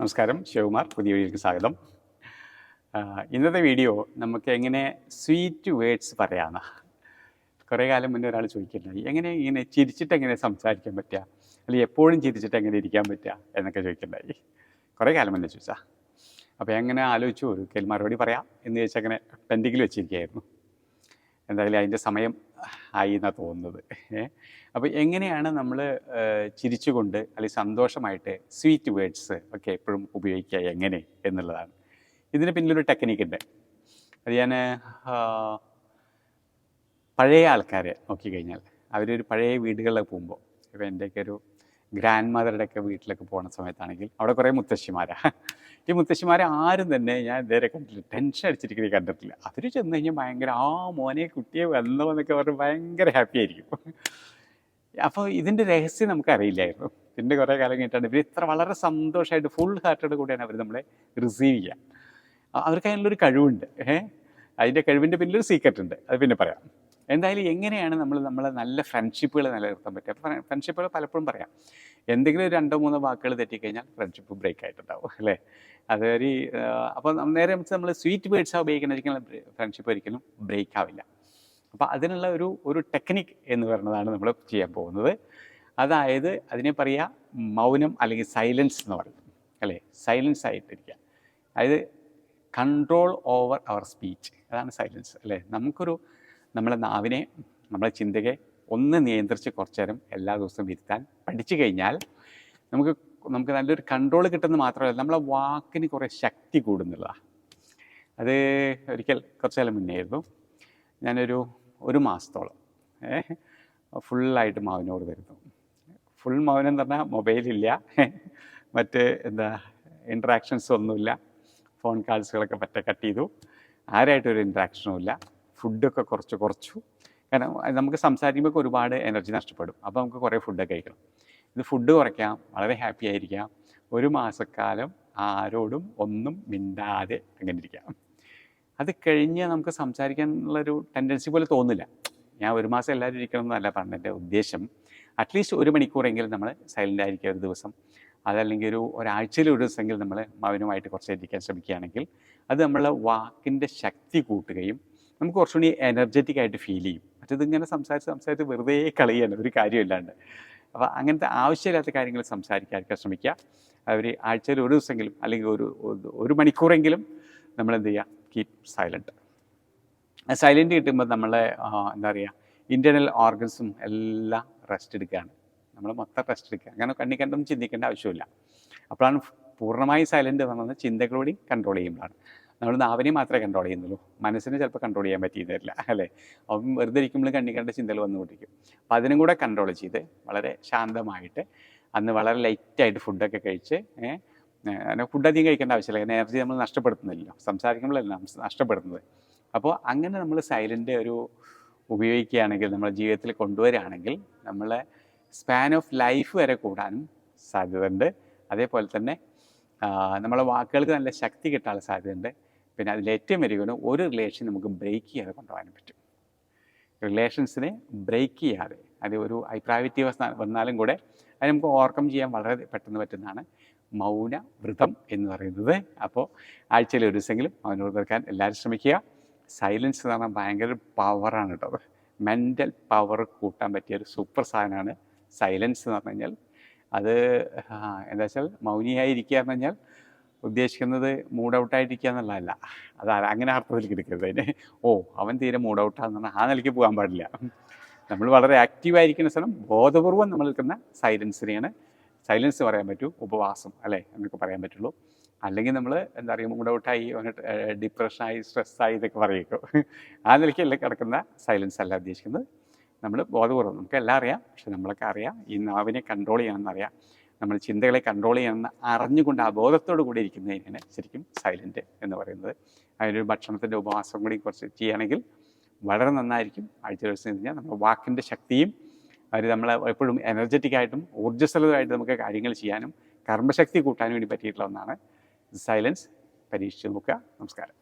നമസ്കാരം ശിവകുമാർ പുതിയ വീഡിയോയിലേക്ക് സ്വാഗതം ഇന്നത്തെ വീഡിയോ നമുക്ക് എങ്ങനെ സ്വീറ്റ് വേർഡ്സ് പറയാമെന്ന കുറേ കാലം മുന്നേ ഒരാൾ ചോദിക്കുന്നത് എങ്ങനെ ഇങ്ങനെ ചിരിച്ചിട്ട് എങ്ങനെ സംസാരിക്കാൻ പറ്റുക? അല്ലെങ്കിൽ എപ്പോഴും ചിരിച്ചിട്ട് എങ്ങനെ ഇരിക്കാൻ പറ്റുക? എന്നൊക്കെ ചോദിക്കുന്നുണ്ടായി. കുറേ കാലം മുന്നേ ചോദിച്ചാൽ അപ്പോൾ എങ്ങനെ ആലോചിച്ചു ഒരിക്കൽ മറുപടി പറയാം? എന്ന് ചോദിച്ചാൽ അങ്ങനെ പെൻഡിങ്ങിൽ വെച്ചിരിക്കുകയായിരുന്നു. എന്തായാലും അതിന്റെ സമയം ആയി എന്നാണ് തോന്നുന്നത് അപ്പോൾ എങ്ങനെയാണ് നമ്മൾ ചിരിച്ചുകൊണ്ട് അല്ലെങ്കിൽ സന്തോഷമായിട്ട് സ്വീറ്റ് വേർഡ്സ് ഒക്കെ എപ്പോഴും ഉപയോഗിക്കുക എങ്ങനെ എന്നുള്ളതാണ്. ഇതിന് പിന്നിലൊരു ടെക്നിക്ക് ഉണ്ട് അത് ഞാൻ പഴയ ആൾക്കാരെ നോക്കിക്കഴിഞ്ഞാൽ അവരൊരു പഴയ വീടുകളിലൊക്കെ പോകുമ്പോൾ ഇപ്പോൾ എന്റെയൊക്കെ ഒരു ഗ്രാൻഡ് മദറുടെ ഒക്കെ വീട്ടിലൊക്കെ പോകുന്ന സമയത്താണെങ്കിൽ അവിടെ കുറേ മുത്തശ്ശിമാരാണ് ഈ മുത്തശ്ശിമാരെ ആരും തന്നെ ഞാൻ ഇതുവരെ കണ്ടിട്ടില്ല. ടെൻഷൻ അടിച്ചിരിക്കുന്നത് കണ്ടിട്ടില്ല. അവർ ചെന്ന് കഴിഞ്ഞാൽ ഭയങ്കര ആ മോനെ കുട്ടിയെ വന്നോ എന്നൊക്കെ പറഞ്ഞ് ഭയങ്കര ഹാപ്പി ആയിരിക്കും. അപ്പോൾ ഇതിന്റെ രഹസ്യം നമുക്കറിയില്ലായിരുന്നു. പിന്നെ കുറേ കാലം കഴിഞ്ഞിട്ടാണ് ഇവർ ഇത്ര വളരെ സന്തോഷമായിട്ട് ഫുൾ ഹാർട്ടോട് കൂടിയാണ് അവർ നമ്മളെ റിസീവ് ചെയ്യുക. അവർക്ക് അതിനുള്ളൊരു കഴിവുണ്ട്. ഏഹ്? അതിന്റെ കഴിവിന്റെ പിന്നിലൊരു സീക്രട്ട് ഉണ്ട്. അത് പിന്നെ പറയാം. എന്തായാലും എങ്ങനെയാണ് നമ്മൾ നമ്മളെ നല്ല ഫ്രണ്ട്ഷിപ്പുകൾ നിലനിർത്താൻ പറ്റുക? ഫ്രണ്ട്ഷിപ്പുകൾ പലപ്പോഴും പറയാം. എന്തെങ്കിലും രണ്ടോ മൂന്നോ വാക്കുകൾ തെറ്റിക്കഴിഞ്ഞാൽ ഫ്രണ്ട്ഷിപ്പ് ബ്രേക്ക് ആയിട്ടുണ്ടാവും അല്ലേ? അതൊരു അപ്പോൾ നേരെ നമ്മൾ സ്വീറ്റ് വേർഡ്സ് ഉപയോഗിക്കണമെങ്കിൽ ഫ്രണ്ട്ഷിപ്പ് ഒരിക്കലും ബ്രേക്ക് ആവില്ല. അപ്പോൾ അതിനുള്ള ഒരു ഒരു ടെക്നിക്ക് എന്ന് പറയുന്നതാണ് നമ്മൾ ചെയ്യാൻ പോകുന്നത്. അതായത് അതിനെ പറയുക മൗനം അല്ലെങ്കിൽ സൈലൻസ് എന്ന് പറയും അല്ലേ? സൈലൻസ് ആയിട്ടിരിക്കുക. അതായത് കൺട്രോൾ ഓവർ അവർ സ്പീച്ച് അതാണ് സൈലൻസ് അല്ലേ? നമുക്കൊരു നമ്മളെ നാവിനെ നമ്മളെ ചിന്തയെ ഒന്ന് നിയന്ത്രിച്ച് കുറച്ചു നേരം എല്ലാ ദിവസവും ഇരുത്താൻ പഠിച്ചു കഴിഞ്ഞാൽ നമുക്ക് നമുക്ക് നല്ലൊരു കൺട്രോൾ കിട്ടുന്നത് മാത്രമല്ല നമ്മളെ വാക്കിന് കുറേ ശക്തി കൂടുന്നുള്ളതാണ് അത് ഒരിക്കൽ കുറച്ചു കാലം മുന്നേ ആയിരുന്നു. ഞാനൊരു ഒരു മാസത്തോളം ഫുള്ളായിട്ട് മൗനോട് വരുന്നു. ഫുൾ മൗനം എന്ന് പറഞ്ഞാൽ മൊബൈലില്ല മറ്റ് എന്താ ഇൻട്രാക്ഷൻസ് ഒന്നുമില്ല. ഫോൺ കാൾസുകളൊക്കെ പറ്റ കട്ട് ചെയ്തു. ആരായിട്ടൊരു ഇൻട്രാക്ഷനും ഇല്ല. ഫുഡൊക്കെ കുറച്ച് കുറച്ചു. കാരണം നമുക്ക് സംസാരിക്കുമ്പോൾ ഒരുപാട് എനർജി നഷ്ടപ്പെടും. അപ്പോൾ നമുക്ക് കുറേ ഫുഡൊക്കെ കഴിക്കണം. ഇത് ഫുഡ് കുറയ്ക്കാം വളരെ ഹാപ്പി ആയിരിക്കാം. ഒരു മാസക്കാലം ആരോടും ഒന്നും മിണ്ടാതെ അങ്ങനെ ഇരിക്കാം. അത് കഴിഞ്ഞ് നമുക്ക് സംസാരിക്കാനുള്ളൊരു ടെൻഡൻസി പോലെ തോന്നില്ല. ഞാൻ ഒരു മാസം എല്ലാവരും ഇരിക്കണം എന്നല്ല പറഞ്ഞതിന്റെ ഉദ്ദേശം അറ്റ്ലീസ്റ്റ് ഒരു മണിക്കൂറെങ്കിലും നമ്മൾ സൈലന്റ് ആയിരിക്കുക ഒരു ദിവസം. അതല്ലെങ്കിൽ ഒരു ഒരാഴ്ചയിൽ ഒരു ദിവസമെങ്കിലും നമ്മൾ മൗനമായിട്ട് കുറച്ച് ഇരിക്കാൻ ശ്രമിക്കുകയാണെങ്കിൽ അത് നമ്മളെ വാക്കിന്റെ ശക്തി കൂട്ടുകയും നമുക്ക് കുറച്ചുകൂടി എനർജറ്റിക് ആയിട്ട് ഫീൽ ചെയ്യും. മറ്റത് ഇങ്ങനെ സംസാരിച്ച് സംസാരിച്ച് വെറുതെ കളയുകയാണ് ഒരു കാര്യമില്ലാണ്ട്. അപ്പോൾ അങ്ങനത്തെ ആവശ്യമില്ലാത്ത കാര്യങ്ങൾ സംസാരിക്കാതിരിക്കാൻ ശ്രമിക്കുക അവർ ആഴ്ചയിൽ ഒരു ദിവസമെങ്കിലും അല്ലെങ്കിൽ ഒരു ഒരു- മണിക്കൂറെങ്കിലും നമ്മൾ എന്ത് ചെയ്യുക? കീപ് സൈലന്റ് സൈലന്റ് കിട്ടുമ്പോൾ നമ്മളെ എന്താ പറയുക? ഇന്റേർണൽ ഓർഗൻസും എല്ലാം റെസ്റ്റ് എടുക്കുകയാണ്. നമ്മൾ മൊത്തം റെസ്റ്റ് എടുക്കുക. അങ്ങനെ കണ്ണി കണ്ടൊന്നും ചിന്തിക്കേണ്ട ആവശ്യമില്ല. അപ്പോഴാണ് പൂർണമായി സൈലന്റ് പറഞ്ഞാൽ ചിന്തകളോടെയും കൺട്രോൾ ചെയ്യുമ്പോഴാണ്. നമ്മൾ നാവിനെ മാത്രമേ കൺട്രോൾ ചെയ്യുന്നുള്ളൂ. മനസ്സിനെ ചിലപ്പോൾ കൺട്രോൾ ചെയ്യാൻ പറ്റിയിരുന്നില്ല അല്ലേ? അപ്പം വെറുതെ ഇരിക്കുമ്പോൾ കണ്ട ചിന്തകൾ വന്നുകൊണ്ടിരിക്കും. അപ്പോൾ അതിനും കൂടെ കൺട്രോൾ ചെയ്ത് വളരെ ശാന്തമായിട്ട് അന്ന് വളരെ ലൈറ്റായിട്ട് ഫുഡൊക്കെ കഴിച്ച് ഫുഡ് അധികം കഴിക്കേണ്ട ആവശ്യമില്ല. കാരണം എനർജി നമ്മൾ നഷ്ടപ്പെടുത്തുന്നില്ലല്ലോ. സംസാരിക്കുമ്പോഴല്ല നഷ്ടപ്പെടുന്നത്. അപ്പോൾ അങ്ങനെ നമ്മൾ സൈലന്റ് ഒരു ഉപയോഗിക്കുകയാണെങ്കിൽ നമ്മുടെ ജീവിതത്തിൽ കൊണ്ടുവരികയാണെങ്കിൽ നമ്മളെ സ്പാൻ ഓഫ് ലൈഫ് വരെ കൂടാനും സാധ്യതയുണ്ട്. അതേപോലെ തന്നെ നമ്മളെ വാക്കുകൾക്ക് നല്ല ശക്തി കിട്ടാനുള്ള സാധ്യതയുണ്ട്. പിന്നെ അതിൽ ഏറ്റവും വലിയ ഒരു റിലേഷൻ നമുക്ക് ബ്രേക്ക് ചെയ്യാതെ കൊണ്ടുപോകാനും പറ്റും. റിലേഷൻസിനെ ബ്രേക്ക് ചെയ്യാതെ അത് ഒരു അഭിപ്രായവ്യത്യ വന്നാലും കൂടെ അത് നമുക്ക് ഓവർകം ചെയ്യാൻ വളരെ പെട്ടെന്ന് പറ്റുന്നതാണ് മൗന വ്രതം എന്ന് പറയുന്നത്. അപ്പോൾ ആഴ്ചയിൽ ഒരു ദിവസമെങ്കിലും മൗന വ്രതം എല്ലാവരും ശ്രമിക്കുക. സൈലൻസ് എന്ന് പറഞ്ഞാൽ ഭയങ്കര പവറാണ് കേട്ടോ മെന്റൽ പവർ കൂട്ടാൻ പറ്റിയ ഒരു സൂപ്പർ സാധനമാണ് സൈലൻസ് എന്ന് പറഞ്ഞു കഴിഞ്ഞാൽ. അത് എന്താ വെച്ചാൽ മൗനിയായിരിക്കുക എന്ന് പറഞ്ഞാൽ ഉദ്ദേശിക്കുന്നത് മൂഡ് ഔട്ടായിട്ടിരിക്കുക എന്നുള്ളതല്ല. അത് അങ്ങനെ അർത്ഥത്തിൽ എടുക്കരുത് അതിന് ഓ അവൻ തീരെ മൂഡ് ഔട്ടാന്ന് പറഞ്ഞാൽ ആ നിലയ്ക്ക് പോകാൻ പാടില്ല. നമ്മൾ വളരെ ആക്റ്റീവായിരിക്കുന്ന സ്ഥലം ബോധപൂർവം നമ്മൾ നിൽക്കുന്ന സൈലൻസിനെയാണ് സൈലൻസ് പറയാൻ പറ്റൂ ഉപവാസം അല്ലേ എന്നൊക്കെ പറയാൻ പറ്റുള്ളൂ. അല്ലെങ്കിൽ നമ്മൾ എന്താ പറയുക മൂഡ് ഔട്ടായി ഡിപ്രഷനായി സ്ട്രെസ്സായി ഇതൊക്കെ പറയുമോ ആ നിലയ്ക്കല്ല കിടക്കുന്ന സൈലൻസ് അല്ല ഉദ്ദേശിക്കുന്നത്. നമ്മൾ ബോധപൂർവം നമുക്ക് എല്ലാം അറിയാം. പക്ഷെ നമ്മളൊക്കെ അറിയാം ഈ നാവിനെ കൺട്രോൾ ചെയ്യണം അറിയാം നമ്മൾ ചിന്തകളെ കൺട്രോൾ ചെയ്യണമെന്ന് അറിഞ്ഞുകൊണ്ട് അബോധത്തോടു കൂടി ഇരിക്കുന്നതിനാണ് ശരിക്കും സൈലന്റ് എന്ന് പറയുന്നത്. അതിനൊരു ഭക്ഷണത്തിന്റെ ഉപവാസം കൂടി കുറച്ച് ചെയ്യുകയാണെങ്കിൽ വളരെ നന്നായിരിക്കും. ആഴ്ച ദിവസം കഴിഞ്ഞാൽ നമ്മുടെ വാക്കിന്റെ ശക്തിയും അവർ നമ്മൾ എപ്പോഴും എനർജറ്റിക് ആയിട്ടും ഊർജസ്വലമായിട്ട് നമുക്ക് കാര്യങ്ങൾ ചെയ്യാനും കർമ്മശക്തി കൂട്ടാനും വേണ്ടി പറ്റിയിട്ടുള്ള ഒന്നാണ്. സൈലൻസ് പരീക്ഷിച്ച് നോക്കുക. നമസ്കാരം.